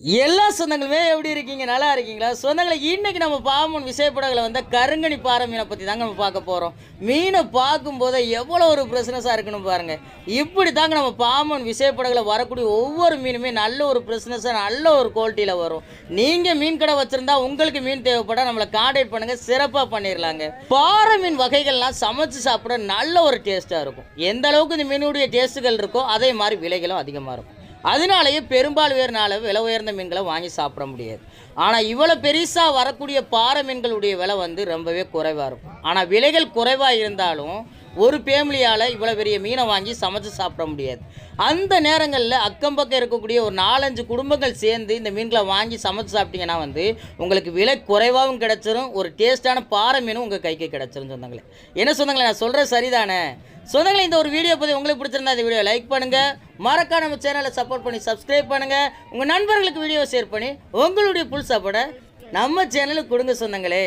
எல்லா சொந்தங்களுமே எப்படி இருக்கீங்க? நல்லா இருக்கீங்களா? சொந்தங்களை இன்னைக்கு நம்ம பாமன் விசைப்படகளை வந்து கருங்கணி பாறை மீனை பற்றி தாங்க நம்ம பார்க்க போகிறோம் மீனை பார்க்கும்போதே எவ்வளோ ஒரு பிரஸ்னஸாக இருக்குன்னு பாருங்கள் இப்படி தாங்க நம்ம பாமன் விசைப்படகளை வரக்கூடிய ஒவ்வொரு மீனுமே நல்ல ஒரு பிரஸ்னஸாக நல்ல ஒரு குவாலிட்டியில் வரும். நீங்கள் மீன் கடை வச்சுருந்தா உங்களுக்கு மீன் தேவைப்பட நம்மளை காண்டாக்ட் பண்ணுங்கள் சிறப்பாக பண்ணிடலாங்க பாறை மீன் வகைகள்லாம் சமைச்சு சாப்பிட நல்ல ஒரு டேஸ்ட்டாக இருக்கும். எந்த அளவுக்கு இந்த மீனுடைய டேஸ்ட்டுகள் இருக்கோ அதே மாதிரி விலைகளும் அதிகமாக இருக்கும். அதனாலேயே பெரும்பாலான விலை உயர்ந்த மீன்களை வாங்கி சாப்பிட முடியாது. ஆனால் இவ்வளோ பெருசாக வரக்கூடிய பாறை மீன்களுடைய விலை வந்து ரொம்பவே குறைவாக இருக்கும். ஆனால் விலைகள் குறைவாக இருந்தாலும் ஒரு ஃபேமிலியால் இவ்வளோ பெரிய மீனை வாங்கி சமைச்சு சாப்பிட முடியாது. அந்த நேரங்களில் அக்கம் பக்கம் இருக்கக்கூடிய ஒரு நாலஞ்சு குடும்பங்கள் சேர்ந்து இந்த மீன்களை வாங்கி சமைச்சு சாப்பிட்டீங்கன்னா வந்து உங்களுக்கு விலை குறைவாகவும் கிடச்சிரும் ஒரு டேஸ்ட்டான பாறை மீனும் உங்கள் கைக்கு கிடச்சிரும் சொந்தங்களே. என்ன சொந்தங்களே நான் சொல்கிறது சரிதானே? சொந்தங்களே இந்த ஒரு வீடியோ பற்றி உங்களுக்கு பிடிச்சிருந்தா இந்த வீடியோ லைக் பண்ணுங்கள் மறக்காம நம்ம சேனலை சப்போர்ட் பண்ணி சப்ஸ்கிரைப் பண்ணுங்கள் உங்கள் நண்பர்களுக்கு வீடியோ ஷேர் பண்ணி உங்களுடைய புல் சப்போர்ட்டை நம்ம சேனலுக்கு கொடுங்க சொந்தங்களே.